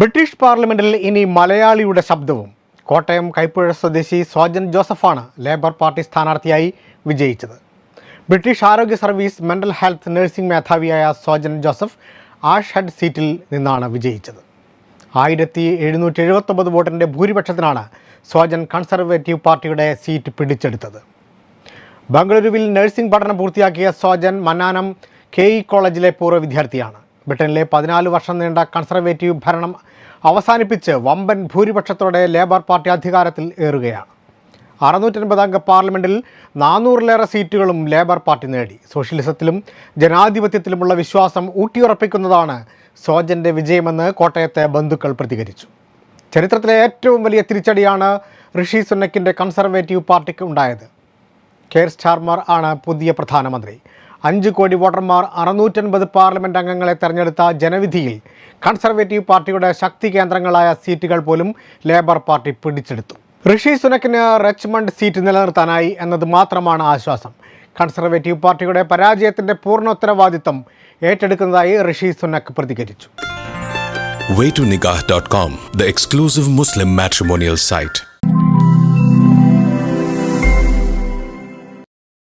British പാർലമെന്റിൽ ഇനി മലയാളിയുടെ ശബ്ദവും. കോട്ടയം കൈപ്പുഴ സ്വദേശി സോജൻ ജോസഫാണ് ലേബർ പാർട്ടി സ്ഥാനാർത്ഥിയായി വിജയിച്ചത്. ബ്രിട്ടീഷ് ആരോഗ്യ സർവീസ് മെന്റൽ ഹെൽത്ത് നഴ്സിംഗ് മേധാവിയായ സോജൻ ജോസഫ് ആഷ് ഹെഡ് സീറ്റിൽ നിന്നാണ് വിജയിച്ചത്. ആയിരത്തി എഴുന്നൂറ്റി എഴുപത്തൊമ്പത് വോട്ടിന്റെ ഭൂരിപക്ഷത്തിനാണ് സോജൻ കൺസർവേറ്റീവ് പാർട്ടിയുടെ സീറ്റ് പിടിച്ചെടുത്തത്. ബംഗളൂരുവിൽ നഴ്സിംഗ് പഠനം പൂർത്തിയാക്കിയ സോജൻ മന്നാനം കെ ഇ കോളേജിലെ പൂർവ വിദ്യാർത്ഥിയാണ്. ബ്രിട്ടനിലെ പതിനാല് വർഷം നീണ്ട കൺസർവേറ്റീവ് ഭരണം അവസാനിപ്പിച്ച് വമ്പൻ ഭൂരിപക്ഷത്തോടെ ലേബർ പാർട്ടി അധികാരത്തിൽ ഏറുകയാണ്. അറുന്നൂറ്റൻപത് അംഗ പാർലമെന്റിൽ നാനൂറിലേറെ സീറ്റുകളും ലേബർ പാർട്ടി നേടി. സോഷ്യലിസത്തിലും ജനാധിപത്യത്തിലുമുള്ള വിശ്വാസം ഊട്ടിയുറപ്പിക്കുന്നതാണ് സോജന്റെ വിജയമെന്ന് കോട്ടയത്തെ ബന്ധുക്കൾ പ്രതികരിച്ചു. ചരിത്രത്തിലെ ഏറ്റവും വലിയ തിരിച്ചടിയാണ് ഋഷി സുന്നക്കിന്റെ കൺസർവേറ്റീവ് പാർട്ടിക്ക് ഉണ്ടായത്. കെയർ സ്റ്റാർമർ ആണ് പുതിയ പ്രധാനമന്ത്രി. അഞ്ച് കോടി വോട്ടർമാർ അറുന്നൂറ്റൻപത് പാർലമെന്റ് അംഗങ്ങളെ തെരഞ്ഞെടുത്ത ജനവിധിയിൽ കൺസർവേറ്റീവ് പാർട്ടിയുടെ ശക്തി കേന്ദ്രങ്ങളായ സീറ്റുകൾ പോലും ലേബർ പാർട്ടി പിടിച്ചെടുത്തു. ഋഷി സുനക്കിന് റച്ച്മണ്ട് സീറ്റ് നിലനിർത്താനായി എന്നത് മാത്രമാണ് ആശ്വാസം. കൺസർവേറ്റീവ് പാർട്ടിയുടെ പരാജയത്തിന്റെ പൂർണ ഉത്തരവാദിത്തം ഏറ്റെടുക്കുന്നതായി ഋഷി സുനക്ക് പ്രതികരിച്ചു. Waytonikah.com, the exclusive Muslim matrimonial site.